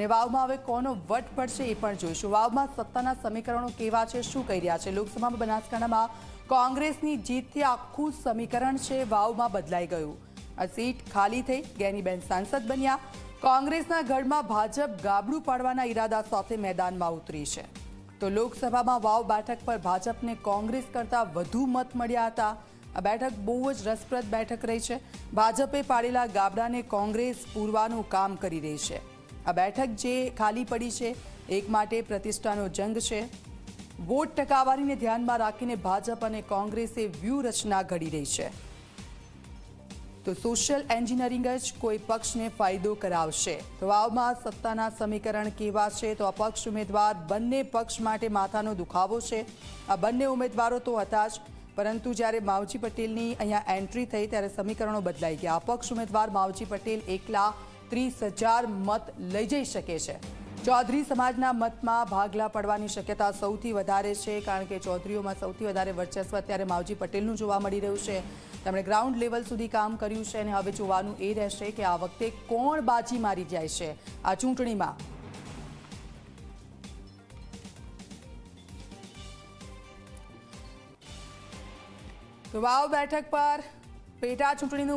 ને વાવમાં હવે કોનો વટ પડશે એ પણ જોઈશું. વાવમાં સત્તાના સમીકરણો કેવા છે, શું કહી રહ્યા છે? લોકસભામાં બનાસકાંઠામાં કોંગ્રેસની જીતથી આખું સમીકરણ છે, વાવમાં બદલાઈ ગયું. આ સીટ ખાલી થઈ ગેનીબેન સાંસદ બન્યા. કોંગ્રેસના ગઢમાં ભાજપ ગાબડું પાડવાના ઈરાદા સાથે મેદાનમાં ઉતરી છે. તો લોકસભામાં વાવ બેઠક પર ભાજપને કોંગ્રેસ કરતાં વધુ મત મળ્યા હતા. આ બેઠક બહુ જ રસપ્રદ બેઠક રહી છે. ભાજપે પાડેલા ગાબડાને કોંગ્રેસ પૂરવાનું કામ કરી રહી છે. આ બેઠક જે ખાલી પડી છે, એક માટે પ્રતિષ્ઠાનો જંગ છે. વોટ ટકાવારીને ધ્યાનમાં રાખીને ભાજપ અને કોંગ્રેસે વ્યૂહરચના ઘડી રહી છે. તો સોશિયલ એન્જિનિયરિંગ જ કોઈ પક્ષને ફાયદો કરાવશે. તો વાવમાં સત્તાના સમીકરણ કેવા છે? તો અપક્ષ ઉમેદવાર બંને પક્ષ માટે માથાનો દુખાવો છે. આ બંને ઉમેદવારો તો હતા જ. પરંતુ જ્યારે માવજી પટેલની અહીંયા એન્ટ્રી થઈ, ત્યારે સમીકરણો બદલાઈ ગયા. અપક્ષ ઉમેદવાર માવજી પટેલ એકલા ત્રીસ હજાર મત લઈ જઈ શકે છે. ચૌધરી સમાજના મતમાં ભાગલા પડવાની શક્યતા સૌથી વધારે છે, કારણ કે ચૌધરીઓમાં સૌથી વધારે વર્ચસ્વ અત્યારે માવજી પટેલનું જોવા મળી રહ્યું છે. તેમણે ગ્રાઉન્ડ લેવલ સુધી કામ કર્યું છે અને હવે જોવાનું એ રહેશે કે આ વખતે કોણ બાજી મારી જાય છે આ ચૂંટણીમાં. તો વાવ બેઠક પર પેટા ચૂંટણીનું